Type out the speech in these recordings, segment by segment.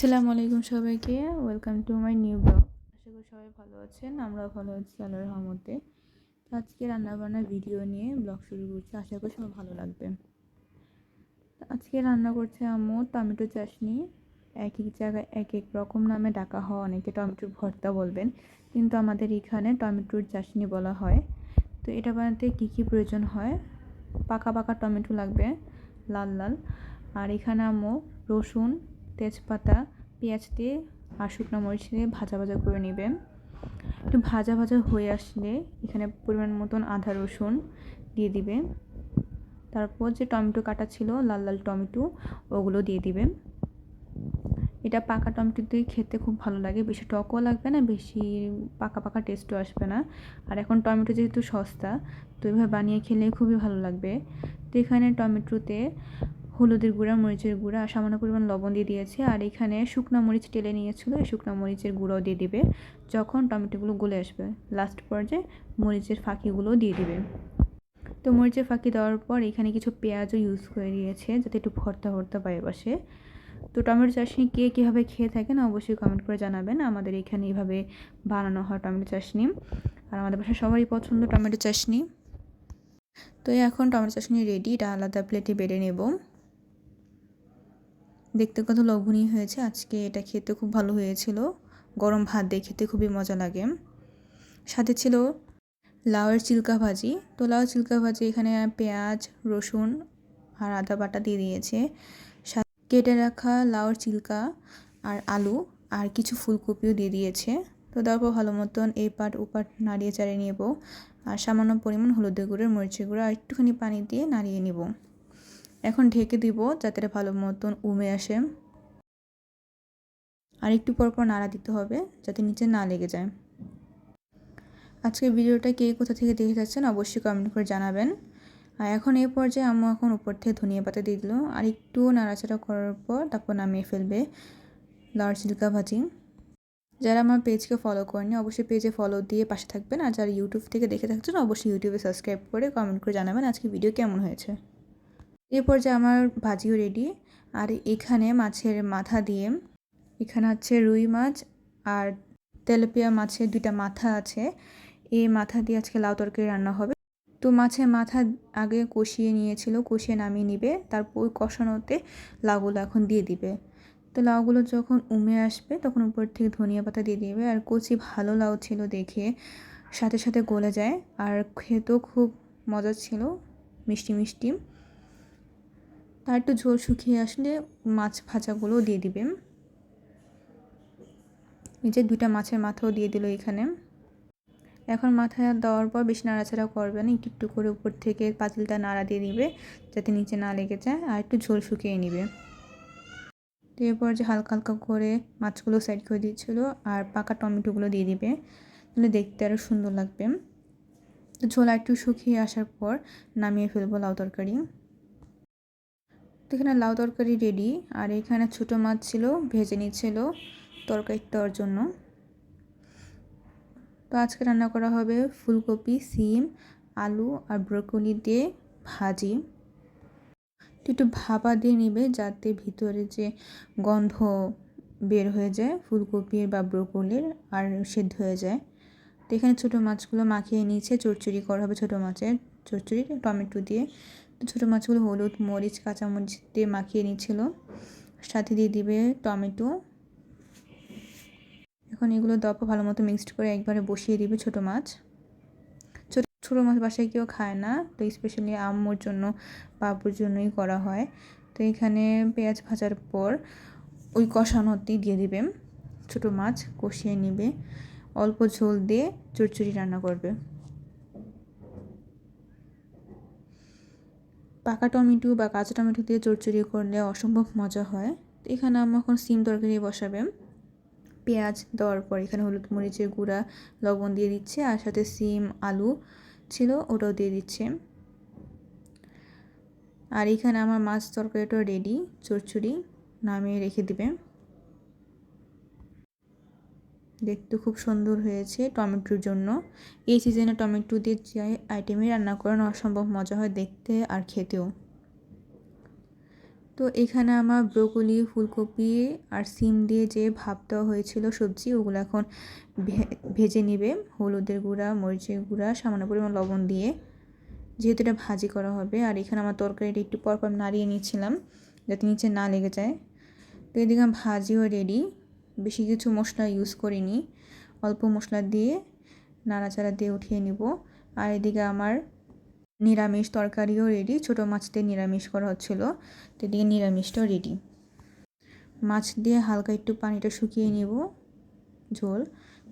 আসসালামু আলাইকুম সবাইকে। Welcome to my new blog আশা করি সবাই ভালো আছেন, আমরাও ভালো আছি আল্লাহর রহমতে। তো আজকে রান্নাবান্নার ভিডিও নিয়ে ব্লগ শুরু করছি, আশা করি সবাই ভালো লাগবে। আজকে রান্না করছে আম্মু টমেটো চাটনি এক এক জায়গায় এক এক রকম নামে ডাকা হয়, অনেকে টমেটোর ভর্তা বলবেন। কিন্তু আমাদের এখানে টমেটোর চাটনি বলা হয়। তো এটা বানাতে কী কী প্রয়োজন হয়? পাকা পাকা টমেটো লাগবে, লাল লাল। আর এখানে আম্মু রসুন তেজপাতা, পেঁয়াজ দিয়ে আর শুকনো মরিচ দিয়ে ভাজা ভাজা করে নেবেন একটু ভাজা ভাজা হয়ে আসলে এখানে পরিমাণ মতন আদা, রসুন দিয়ে দিবে। তারপর যে টমেটো কাটা ছিল, লাল লাল টমেটো, ওগুলো দিয়ে দিবেন এটা পাকা টমেটো দিয়ে খেতে খুব ভালো লাগে। বেশি টকও লাগবে না, বেশি পাকা পাকা টেস্টও আসবে না। আর এখন টমেটো যেহেতু সস্তা, তো এভাবে বানিয়ে খেলে খুবই ভালো লাগবে। তো এখানে টমেটোতে হলুদের গুঁড়া, মরিচের গুঁড়া, আর সামান্য পরিমাণ লবণ দিয়ে দিয়েছে। আর এখানে শুকনো মরিচ টেলে নিয়েছিল, এই শুকনো মরিচের গুঁড়োও দিয়ে দিবে। যখন টমেটোগুলো গলে আসবে লাস্ট পর্যায়ে মরিচের ফাঁকিগুলো দিয়ে দিবে। তো মরিচের ফাঁকি দেওয়ার পর এখানে কিছু পেঁয়াজও ইউজ করে দিয়েছে, যাতে একটু ভর্তা ভর্তা পায়ে বসে তো টমেটো চাটনি কে কীভাবে খেয়ে থাকেন অবশ্যই কমেন্ট করে জানাবেন। আমাদের এখানে এইভাবে বানানো হয় টমেটো চাটনি আর আমাদের বাসায় সবারই পছন্দ টমেটো চাটনি তো এখন টমেটো চাটনি রেডি এটা আলাদা প্লেটে বেড়ে নেব। দেখতে কত লবণীয় হয়েছে। আজকে এটা খেতে খুব ভালো হয়েছিল। গরম ভাত দিয়ে খেতে খুবই মজা লাগে। সাথে ছিল লাউয়ের চিল্কা ভাজি। তো লাউ চিল্কা ভাজি এখানে পেঁয়াজ, রসুন আর আদা বাটা দিয়ে দিয়েছে। কেটে রাখা লাউর চিল্কা আর আলু আর কিছু ফুলকপিও দিয়ে দিয়েছে। তো তারপর ভালো মতন এই পাট ও পাট নাড়িয়ে চাড়িয়ে নেব। আর সামান্য পরিমাণ হলুদের গুঁড়ো, মরিচের গুঁড়ো আর একটুখানি পানি দিয়ে নাড়িয়ে নেব। এখন ঢেকে দিব যাতে ভালো মতন উমে আসে। আর একটু পর পর নাড়া দিতে হবে যাতে নিচে না লেগে যায়। আজকে ভিডিওটা কে কোথা থেকে দেখে যাচ্ছেন অবশ্যই কমেন্ট করে জানাবেন। আর এখন এই পর্যায়ে আম্মু এখন উপর থেকে ধনিয়া পাতা দিয়ে দিল। আর একটু নাড়াচাড়া করার পর তারপর নামিয়ে ফেলবে লাল চিল্কা ভাজি। যারা আমার পেজকে ফলো করেনি অবশ্যই পেজে ফলো দিয়ে পাশে থাকবেন। আর যারা ইউটিউব থেকে দেখে থাকছেন, অবশ্যই ইউটিউবে সাবস্ক্রাইব করে কমেন্ট করে জানাবেন আজকে ভিডিও কেমন হয়েছে। এরপর যে আমার ভাজিও রেডি আর এখানে মাছের মাথা দিয়ে, এখানে আছে রুই মাছ আর তেলাপিয়া মাছের দুইটা মাথা আছে। এই মাথা দিয়ে আজকে লাউ তরকারি রান্না হবে। তো মাছের মাথা আগে কষিয়ে নিয়েছিল, কষিয়ে নামিয়ে নিবে, তারপর কষানোতে লাউগুলো এখন দিয়ে দিবে। তো লাউগুলো যখন উমে আসবে, তখন উপর থেকে ধনিয়া পাতা দিয়ে দিবে, আর কচি ভালো লাউ ছিল দেখে সাথে সাথে গলে যায়, আর খেতেও খুব মজা ছিল, মিষ্টি মিষ্টি। তার একটু ঝোল শুকিয়ে আসলে মাছ ভাজাগুলো দিয়ে দিবেন এই যে দুইটা মাছের মাথাও দিয়ে দিল এখানে। এখন মাথায় দেওয়ার পর বেশি নাড়াচাড়া করবে না, একটু একটু করে উপর থেকে পাতিলটা নাড়া দিয়ে দিবে, যাতে নিচে না লেগে যায়, আর একটু ঝোল শুকিয়ে নিবে। এরপর যে হালকা হালকা করে মাছগুলো সাইড করে দিয়েছিল, আর পাকা টমেটোগুলো দিয়ে দিবে, তাহলে দেখতে আরও সুন্দর লাগবে। ঝোল একটু শুকিয়ে আসার পর নামিয়ে ফেলব লাউ তরকারি। তো এখানে লাউ তরকারি রেডি আর এখানে ছোটো মাছ ছিল, ভেজে নিচ্ছিল তরকারি দেওয়ার জন্য। তো আজকে রান্না করা হবে ফুলকপি, সিম, আলু আর ব্রকলি দিয়ে ভাজি। একটু ভাপা দিয়ে নিবে যাতে ভিতরে যে গন্ধ বের হয়ে যায় ফুলকপির বা ব্রকলির আর সেদ্ধ হয়ে যায়। তো এখানে ছোটো মাছগুলো মাখিয়ে নিয়েছে, চড়চড়ি করা হবে ছোটো মাছের চড়চড়ি টমেটো দিয়ে। ছোটো মাছগুলো হলুদ, মরিচ, কাঁচামরিচ দিয়ে মাখিয়ে নিচ্ছিল। সাথে দিয়ে দিবে টমেটো। এখন এগুলো দপা ভালো মতো মিক্সড করে একবারে বসিয়ে দিবে ছোটো মাছ। ছোটো ছোটো মাছ বাসায় কেউ খায় না, তো স্পেশালি আম্মুর জন্য, বাবুর জন্যই করা হয়। তো এখানে পেঁয়াজ ভাজার পর ওই কষানোতেই দিয়ে দিবে। ছোটো মাছ কষিয়ে নিবে। অল্প ঝোল দিয়ে চড়চড়ি রান্না করবে। পাকা টমেটো বা কাঁচা টমেটো দিয়ে চড়চড়ি করলে অসম্ভব মজা হয়। তো এখানে আমি এখন সিম তরকারি বসাবে। পেঁয়াজ দেওয়ার পর এখানে হলুদ মরিচের গুঁড়া, লবণ দিয়ে দিচ্ছে আর সাথে সিম, আলু ছিল ওটাও দিয়ে দিচ্ছে। আর এখানে আমার মাছ তরকারিটাও রেডি চড়চড়ি নামিয়ে রেখে দিবে। দেখতে খুব সুন্দর হয়েছে টমেটোর জন্য। এই সিজনে টমেটো দিয়ে যে আইটেমই রান্না করানো অসম্ভব মজা হয় দেখতে আর খেতেও। তো তো এখানে আমার ব্রোকলি, ফুলকপি আর সিম দিয়ে যে ভাপ দেওয়া হয়েছিল সবজি, ওগুলো এখন ভেজে নিবে হলুদের গুঁড়া, মরিচের গুঁড়া, সামান্য পরিমাণ লবণ দিয়ে। যেহেতু এটা ভাজি করা হবে আর এখানে আমার তরকারিটা একটু পরপর নাড়িয়ে নিয়েছিলাম যাতে নিচে না লেগে যায়। তো এদিকে ভাজিও রেডি বেশি কিছু মশলা ইউজ করিনি। অল্প মশলা দিয়ে নাড়াচাড়া দিয়ে উঠিয়ে নিব। আর এদিকে আমার নিরামিষ তরকারিও রেডি ছোটো মাছ দিয়ে নিরামিষ করা হচ্ছিল, তো এদিকে নিরামিষটাও রেডি মাছ দিয়ে হালকা একটু পানিটা শুকিয়ে নিব, ঝোল,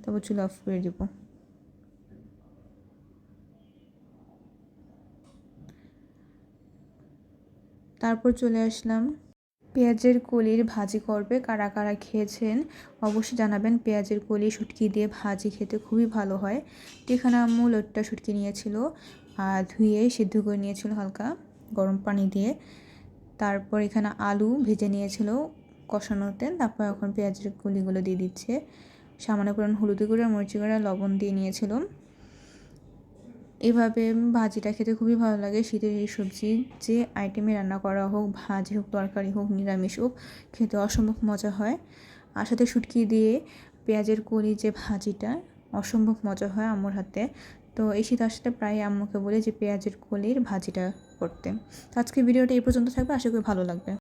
তারপর চুলা অফ করে দেবো। তারপর চলে আসলাম পেঁয়াজের কলির ভাজি করবে। কারা কারা খেয়েছেন অবশ্যই জানাবেন। পেঁয়াজের কলি শুটকি দিয়ে ভাজি খেতে খুবই ভালো হয়। এখানে আম্মু লোটটা শুটকি নিয়েছিল আর ধুয়ে সিদ্ধ করে নিয়েছিল হালকা গরম পানি দিয়ে। তারপর এখানে আলু ভেজে নিয়েছিল কষানোতে তারপর এখন পেঁয়াজের কলিগুলো দিয়ে দিচ্ছে। সামান্য পরিমাণ হলুদ গুঁড়া, মরিচি গুঁড়া, লবণ দিয়ে নিয়েছিলাম এভাবে ভাজিটা খেতে খুবই ভালো লাগে। শীতের এই সবজি যে আইটেমে রান্না করা হোক, ভাজি হোক, তরকারি হোক, নিরামিষ হোক, খেতে অসম্ভব মজা হয়। আর সাথে শুটকি দিয়ে পেঁয়াজের কলি যে ভাজিটা, অসম্ভব মজা হয় আম্মুর হাতে। তো এই শীত আসলে প্রায় আম্মুকে বলে যে, পেঁয়াজের কলির ভাজিটা করতে। আজকে ভিডিওটা এই পর্যন্ত থাকবে, আশা করি ভালো লাগবে।